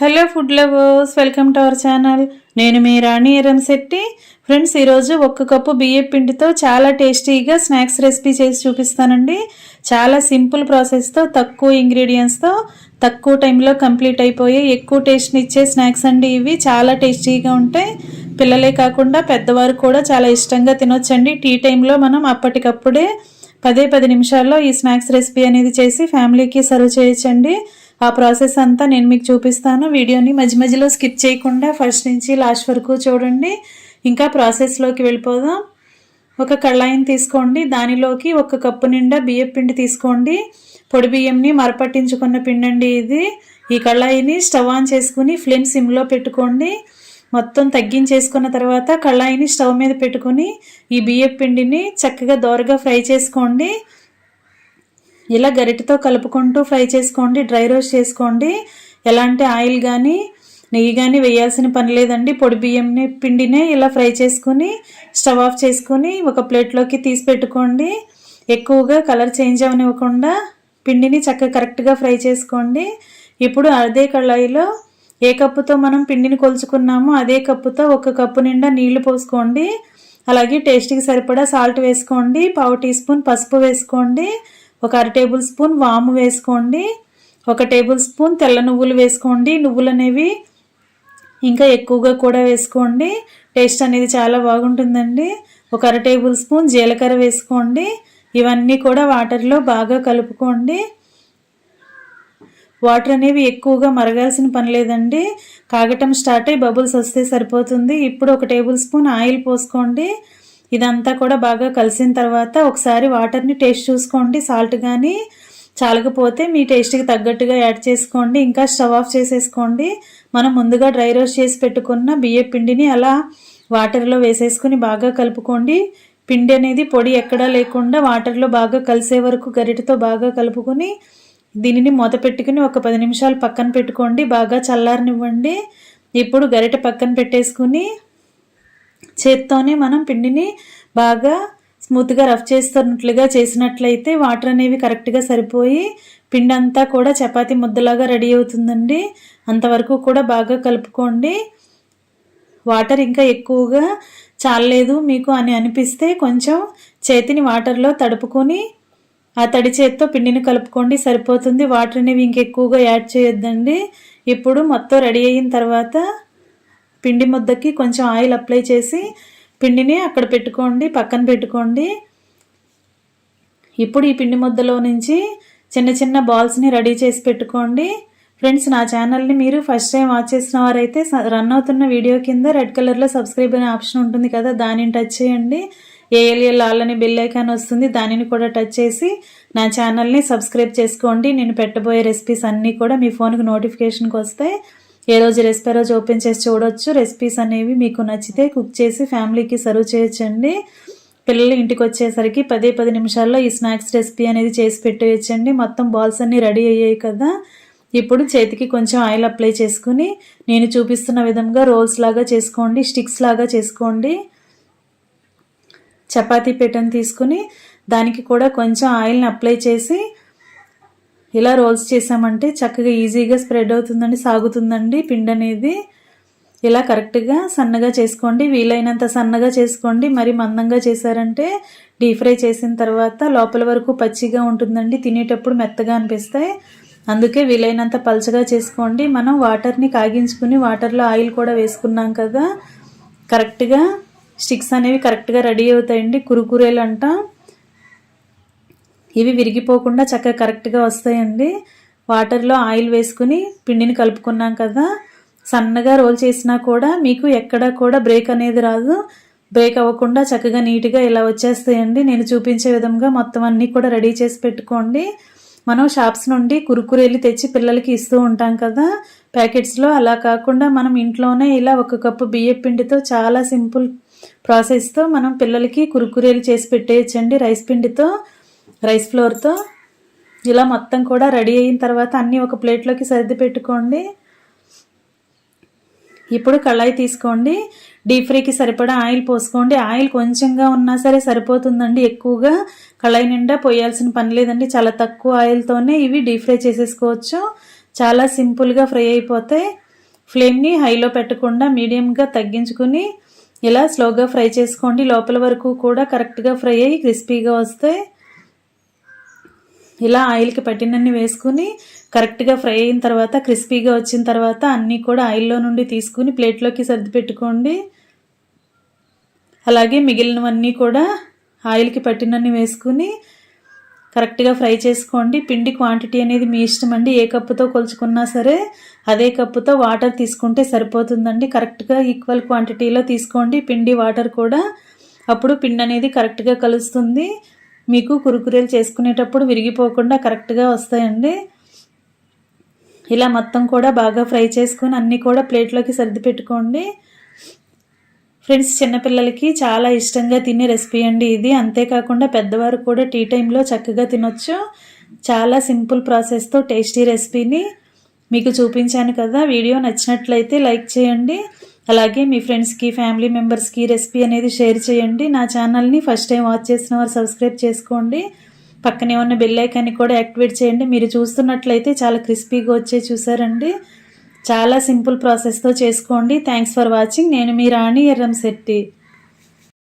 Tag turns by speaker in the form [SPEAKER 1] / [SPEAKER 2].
[SPEAKER 1] Hello food lovers welcome to our channel నేను మీ రాణి ఎరం Shetty. Friends ఈరోజు ఒక్క కప్పు బియ్యం పిండితో చాలా టేస్టీగా స్నాక్స్ రెసిపీ చేసి చూపిస్తానండి. చాలా సింపుల్ ప్రాసెస్తో తక్కువ ఇంగ్రీడియంట్స్తో తక్కువ టైంలో కంప్లీట్ అయిపోయే ఎక్కువ టేస్ట్ని ఇచ్చే స్నాక్స్ అండి ఇవి. చాలా టేస్టీగా ఉంటాయి. పిల్లలే కాకుండా పెద్దవారు కూడా చాలా ఇష్టంగా తినొచ్చండి. టీ టైంలో మనం అప్పటికప్పుడే పదే పది నిమిషాల్లో ఈ స్నాక్స్ రెసిపీ అనేది చేసి ఫ్యామిలీకి సర్వ్ చేయొచ్చండి. ఆ ప్రాసెస్ అంతా నేను మీకు చూపిస్తాను. వీడియోని మధ్య మధ్యలో స్కిప్ చేయకుండా ఫస్ట్ నుంచి లాస్ట్ వరకు చూడండి. ఇంకా ప్రాసెస్లోకి వెళ్ళిపోదాం. ఒక కళాయిని తీసుకోండి. దానిలోకి ఒక కప్పు నిండా బియ్యం పిండి తీసుకోండి. పొడి బియ్యంని మరపట్టించుకున్న పిండి అండి ఇది. ఈ కళాయిని స్టవ్ ఆన్ చేసుకుని ఫ్లేమ్ సిమ్లో పెట్టుకోండి. మొత్తం తగ్గించేసుకున్న తర్వాత కళాయిని స్టవ్ మీద పెట్టుకుని ఈ బియ్యం పిండిని చక్కగా దోరగా ఫ్రై చేసుకోండి. ఇలా గరిటతో కలుపుకుంటూ ఫ్రై చేసుకోండి డ్రై రోస్ట్ చేసుకోండి. ఎలాంటి ఆయిల్ కానీ నెయ్యి కానీ వేయాల్సిన పని లేదండి. పొడి బియ్యంని పిండినే ఇలా ఫ్రై చేసుకుని స్టవ్ ఆఫ్ చేసుకుని ఒక ప్లేట్లోకి తీసి పెట్టుకోండి. ఎక్కువగా కలర్ చేంజ్ అవనివ్వకుండా పిండిని చక్కగా కరెక్ట్గా ఫ్రై చేసుకోండి. ఇప్పుడు అదే కళాయిలో ఏ కప్పుతో మనం పిండిని కొలుచుకున్నామో అదే కప్పుతో ఒక కప్పు నిండా నీళ్ళు పోసుకోండి. అలాగే టేస్ట్కి సరిపడా సాల్ట్ వేసుకోండి. పావు టీ స్పూన్ పసుపు వేసుకోండి. ఒక అర టేబుల్ స్పూన్ వాము వేసుకోండి. ఒక టేబుల్ స్పూన్ తెల్ల నువ్వులు వేసుకోండి. నువ్వులు అనేవి ఇంకా ఎక్కువగా కూడా వేసుకోండి. టేస్ట్ అనేది చాలా బాగుంటుందండి. ఒక అర టేబుల్ స్పూన్ జీలకర్ర వేసుకోండి. ఇవన్నీ కూడా వాటర్లో బాగా కలుపుకోండి. వాటర్ అనేవి ఎక్కువగా మరగాల్సిన పని లేదండి. కాగటం స్టార్ట్ అయ్యి బబుల్స్ వస్తే సరిపోతుంది. ఇప్పుడు ఒక టేబుల్ స్పూన్ ఆయిల్ పోసుకోండి. ఇదంతా కూడా బాగా కలిసిన తర్వాత ఒకసారి వాటర్ని టేస్ట్ చూసుకోండి. సాల్ట్ కానీ చాలకపోతే మీ టేస్ట్కి తగ్గట్టుగా యాడ్ చేసుకోండి. ఇంకా స్టవ్ ఆఫ్ చేసేసుకోండి. మనం ముందుగా డ్రై రోస్ట్ చేసి పెట్టుకున్న బియ్య పిండిని అలా వాటర్లో వేసేసుకుని బాగా కలుపుకోండి. పిండి అనేది పొడి ఎక్కడా లేకుండా వాటర్లో బాగా కలిసే వరకు గరిటతో బాగా కలుపుకొని దీనిని మూత పెట్టుకుని ఒక పది నిమిషాలు పక్కన పెట్టుకోండి. బాగా చల్లారనివ్వండి. ఇప్పుడు గరిట పక్కన పెట్టేసుకుని చేత్తోనే మనం పిండిని బాగా స్మూత్గా రఫ్ చేస్తున్నట్లుగా చేసినట్లయితే వాటర్ అనేవి కరెక్ట్గా సరిపోయి పిండి అంతా కూడా చపాతి ముద్దలాగా రెడీ అవుతుందండి. అంతవరకు కూడా బాగా కలుపుకోండి. వాటర్ ఇంకా ఎక్కువగా చాలలేదు మీకు అని అనిపిస్తే కొంచెం చేతిని వాటర్లో తడుపుకొని ఆ తడి చేత్తో పిండిని కలుపుకోండి. సరిపోతుంది. వాటర్ అనేవి ఇంకెక్కువగా యాడ్ చేయొద్దండి. ఇప్పుడు మొత్తం రెడీ అయిన తర్వాత పిండి ముద్దకి కొంచెం ఆయిల్ అప్లై చేసి పిండిని అక్కడ పెట్టుకోండి పక్కన పెట్టుకోండి. ఇప్పుడు ఈ పిండి ముద్దలో నుంచి చిన్న చిన్న బాల్స్ని రెడీ చేసి పెట్టుకోండి. ఫ్రెండ్స్ నా ఛానల్ని మీరు ఫస్ట్ టైం వాచ్ చేసిన వారైతే రన్ అవుతున్న వీడియో కింద రెడ్ కలర్లో సబ్స్క్రైబ్ అనే ఆప్షన్ ఉంటుంది కదా దానిని టచ్ చేయండి. ఏఎల్ఎల్ ఆల్ బెల్ ఐకాన్ వస్తుంది దానిని కూడా టచ్ చేసి నా ఛానల్ని సబ్స్క్రైబ్ చేసుకోండి. నేను పెట్టబోయే రెసిపీస్ అన్నీ కూడా మీ ఫోన్కి నోటిఫికేషన్కి వస్తాయి ఏ రోజు రెసిపీ రోజు ఓపెన్ చేసి చూడొచ్చు. రెసిపీస్ అనేవి మీకు నచ్చితే కుక్ చేసి ఫ్యామిలీకి సర్వ్ చేయొచ్చండి. పిల్లలు ఇంటికి వచ్చేసరికి పదే పది నిమిషాల్లో ఈ స్నాక్స్ రెసిపీ అనేది చేసి పెట్టేయచ్చండి. మొత్తం బాల్స్ అన్నీ రెడీ అయ్యాయి కదా. ఇప్పుడు చేతికి కొంచెం ఆయిల్ అప్లై చేసుకుని నేను చూపిస్తున్న విధంగా రోల్స్ లాగా చేసుకోండి స్టిక్స్ లాగా చేసుకోండి. చపాతీ పెట్టని తీసుకుని దానికి కూడా కొంచెం ఆయిల్ని అప్లై చేసి ఇలా రోల్స్ చేసామంటే చక్కగా ఈజీగా స్ప్రెడ్ అవుతుందండి సాగుతుందండి. పిండి అనేది ఇలా కరెక్ట్గా సన్నగా చేసుకోండి. వీలైనంత సన్నగా చేసుకోండి. మరి మందంగా చేశారంటే డీప్ ఫ్రై చేసిన తర్వాత లోపల వరకు పచ్చిగా ఉంటుందండి. తినేటప్పుడు మెత్తగా అనిపిస్తాయి. అందుకే వీలైనంత పలచగా చేసుకోండి. మనం వాటర్ని కాగించుకుని వాటర్లో ఆయిల్ కూడా వేసుకున్నాం కదా కరెక్ట్గా స్టిక్స్ అనేవి కరెక్ట్గా రెడీ అవుతాయండి. కురుకురేలు అంట ఇవి విరిగిపోకుండా చక్కగా కరెక్ట్గా వస్తాయండి. వాటర్లో ఆయిల్ వేసుకుని పిండిని కలుపుకున్నాం కదా. సన్నగా రోల్ చేసినా కూడా మీకు ఎక్కడ కూడా బ్రేక్ అనేది రాదు. బ్రేక్ అవ్వకుండా చక్కగా నీట్గా ఇలా వచ్చేస్తాయండి. నేను చూపించే విధంగా మొత్తం అన్నీ కూడా రెడీ చేసి పెట్టుకోండి. మనం షాప్స్ నుండి కురుకురేలు తెచ్చి పిల్లలకి ఇస్తూ ఉంటాం కదా. ప్యాకెట్స్లో అలా కాకుండా మనం ఇంట్లోనే ఇలా ఒక కప్పు బియ్యం పిండితో చాలా సింపుల్ ప్రాసెస్తో మనం పిల్లలకి కురుకురేలు చేసి పెట్టేయచ్చండి. రైస్ పిండితో రైస్ ఫ్లోర్తో ఇలా మొత్తం కూడా రెడీ అయిన తర్వాత అన్నీ ఒక ప్లేట్లోకి సర్ది పెట్టుకోండి. ఇప్పుడు కళాయి తీసుకోండి. డీప్ ఫ్రైకి సరిపడా ఆయిల్ పోసుకోండి. ఆయిల్ కొంచెంగా ఉన్నా సరే సరిపోతుందండి. ఎక్కువగా కళాయి నిండా పోయాల్సిన పని లేదండి. చాలా తక్కువ ఆయిల్తోనే ఇవి డీప్ ఫ్రై చేసేసుకోవచ్చు. చాలా సింపుల్గా ఫ్రై అయిపోతాయి ఫ్లేమ్ని హైలో పెట్టకుండా మీడియంగా తగ్గించుకుని ఇలా స్లోగా ఫ్రై చేసుకోండి. లోపల వరకు కూడా కరెక్ట్గా ఫ్రై అయ్యి క్రిస్పీగా వస్తాయి ఇలా ఆయిల్కి పట్టినన్ని వేసుకుని కరెక్ట్గా ఫ్రై అయిన తర్వాత క్రిస్పీగా వచ్చిన తర్వాత అన్నీ కూడా ఆయిల్లో నుండి తీసుకుని ప్లేట్లోకి సర్ది పెట్టుకోండి. అలాగే మిగిలినవన్నీ కూడా ఆయిల్కి పట్టినన్ని వేసుకుని కరెక్ట్గా ఫ్రై చేసుకోండి. పిండి క్వాంటిటీ అనేది మీ ఇష్టం అండి. ఏ కప్పుతో కొలుచుకున్నా సరే అదే కప్పుతో వాటర్ తీసుకుంటే సరిపోతుందండి. కరెక్ట్గా ఈక్వల్ క్వాంటిటీలో తీసుకోండి. పిండి వాటర్ కూడా అప్పుడు పిండి అనేది కరెక్ట్గా కలుస్తుంది. మీకు కురుకురేలు చేసుకునేటప్పుడు విరిగిపోకుండా కరెక్ట్గా వస్తాయండి. ఇలా మొత్తం కూడా బాగా ఫ్రై చేసుకొని అన్నీ కూడా ప్లేట్లోకి సర్ది పెట్టుకోండి. ఫ్రెండ్స్ చిన్నపిల్లలకి చాలా ఇష్టంగా తినే రెసిపీ అండి ఇది. అంతేకాకుండా పెద్దవారు కూడా టీ టైంలో చక్కగా తినొచ్చు. చాలా సింపుల్ ప్రాసెస్తో టేస్టీ రెసిపీని మీకు చూపించాను కదా. వీడియో నచ్చినట్లయితే లైక్ చేయండి. అలాగే మీ ఫ్రెండ్స్కి ఫ్యామిలీ మెంబర్స్కి రెసిపీ అనేది షేర్ చేయండి. నా ఛానల్ని ఫస్ట్ టైం వాచ్ చేసిన వారు సబ్స్క్రైబ్ చేసుకోండి. పక్కనే ఉన్న బెల్ ఐకాన్ని కూడా యాక్టివేట్ చేయండి. మీరు చూస్తున్నట్లయితే చాలా క్రిస్పీగా వచ్చే చూసారండి. చాలా సింపుల్ ప్రాసెస్తో చేసుకోండి. థ్యాంక్స్ ఫర్ వాచింగ్ నేను మీ రాణి ఎర్రం శెట్టి.